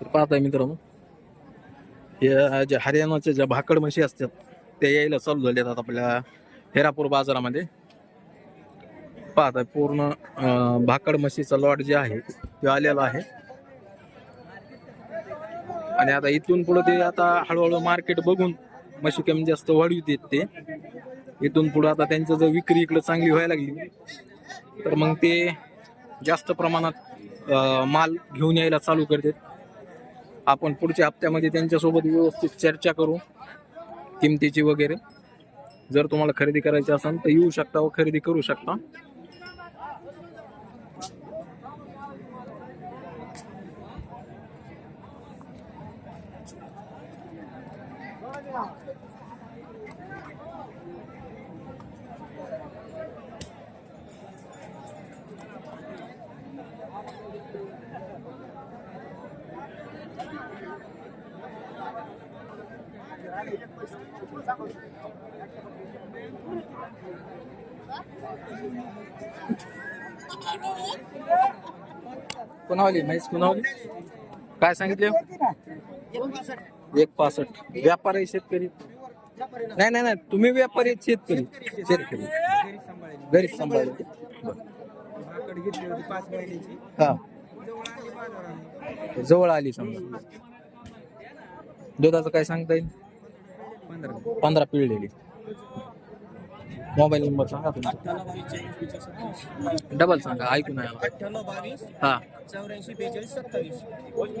तर पाहताय मित्रांनो. हे ज्या हरियाणाच्या ज्या भाकड म्हशी असतात त्या यायला चालू झाल्या आता आपल्या हेरापूर बाजारामध्ये. पाहताय पूर्ण भाकड म्हशीचा लॉट जे आहे ते आलेला आहे. आणि आता इथून पुढे ते आता हळूहळू मार्केट बघून म्हशी कमी जास्त वाढवित आहेत ते. इथून पुढे आता त्यांचं जर विक्री इकडं चांगली व्हायला लागली तर मग ते जास्त प्रमाणात माल घेऊन यायला चालू करतात. आपण पुढच्या हप्त्यामध्ये त्यांच्यासोबत व्यवस्थित चर्चा करू किमतीची वगैरे. जर तुम्हाला खरेदी करायची असेल तर येऊ शकता व खरेदी करू शकता. कोणावली? म्हैस कोणावली? काय सांगितले? एक पासष्ट. व्यापारी शेतकरी. नाही नाही नाही. तुम्ही व्यापारी आहेत, शेतकरी. शेतकरी. गरीब सांभाळले हा. जवळ आली जवळ आली समजा. दुधाचं काय सांगता येईल? पंधरा पिळलेली मोबाईल नंबर सांगा तुमचा डबल सांगा ऐकून नाही हा.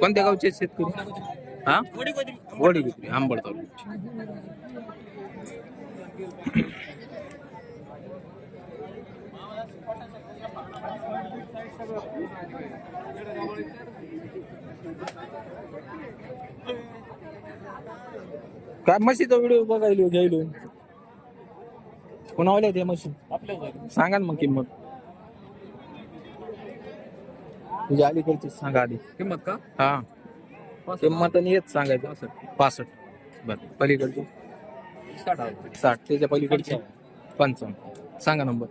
कोणत्या गावचे शेतकरी? हा? वडी विक्री आंबड तालुक्याची. काय म्हशीचा व्हिडिओ बघायलो घ्यायलो कोणावल्या त्या म्हशी? आपल्या सांगा ना मग किंमत. तुझ्या अलीकडची सांगा आधी. किंमत का? हा. किंमत आणि येत सांगायचं. पासष्ट. बर पलीकडची. साठ त्याच्या पलीकडची. पंचावन्न. सांगा नंबर.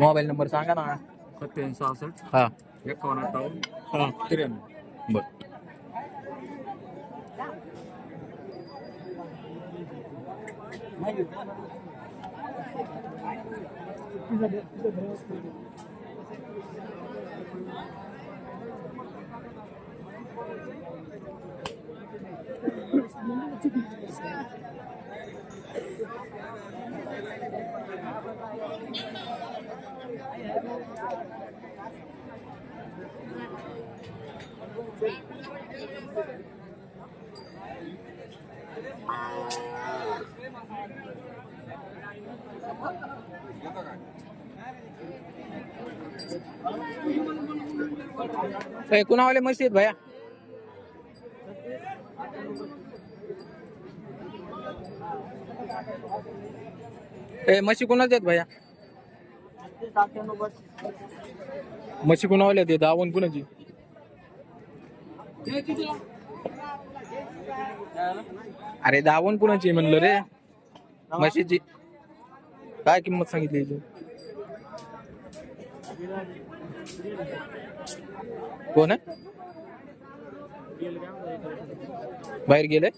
मोबाईल नंबर सांगा ना. सत्याऐंशी सहासष्ट. हा. एकावन्न अठ्ठावन्न. हा. त्र्याण्णव. बर. ए, कुणावाले म्हशी आहेत भया? ए म्हशी कुणाच्या आहेत भया? म्हशी कुणावाल्या आहेत दावण कुणाची? अरे दावण कुणाची आहे म्हणलं रे? म्हशीची काय किंमत सांगितली याची? कोण आहे? बाहेर गेले?